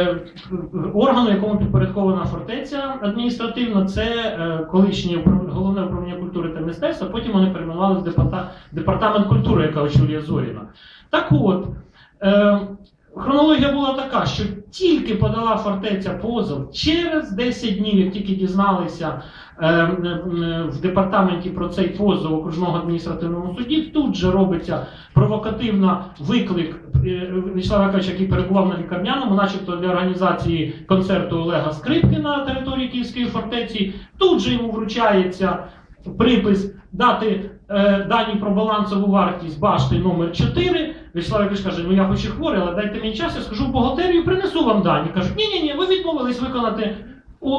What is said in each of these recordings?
Е, Органу, якому підпорядкована фортеця адміністративно, це е, колишнє головне управління культури та мистецтва. Потім вони перейменували в департамент культури, яка очолює Зоріна. Так от, е, хронологія була така, що тільки подала фортеця позов через 10 днів, як тільки дізналися е, м, м, в департаменті про цей позов в окружному адміністративному суді, тут же робиться провокативна виклик е, Вячеслава Яковлевича, який перебував на лікарняному, начебто для організації концерту Олега Скрипки на території Київської фортеці. Тут же йому вручається припис дати е, дані про балансову вартість башти номер 4. Вячеслав Якович каже, ну я хоч і хворий, але дайте мені час, я скажу в бухгалтерію, принесу вам дані. Кажуть, ні-ні, ні, ви відмовились виконати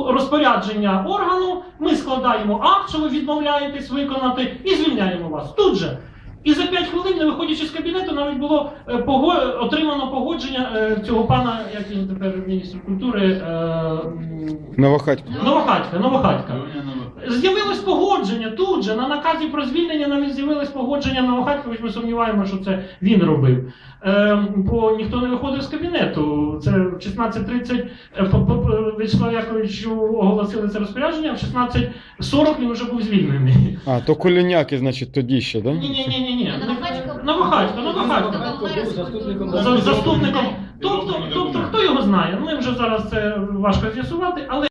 розпорядження органу, ми складаємо акт, що ви відмовляєтесь виконати, і звільняємо вас тут же. І за 5 хвилин, не виходячи навіть було е, отримано погодження е, цього пана, як він тепер міністр культури, е, м, Новохатько. Новохатька, Новохатька. З'явилось погодження тут же, на наказі про звільнення навіть з'явилось погодження Новохатькович, ми сумніваємося, що це він робив. Е, бо ніхто не виходив з кабінету. Це в 16.30 е, по- по- по- Вячеслав Яковичу оголосили це розпорядження, а в 16.40 він вже був звільнений. А, то коляняки, значить, тоді ще, да? Ні, ні, ні, ні, ні. Новохатько. Новохатько, За- Заступником. Тобто, тобто, хто його знає? Ми вже зараз це важко з'ясувати, але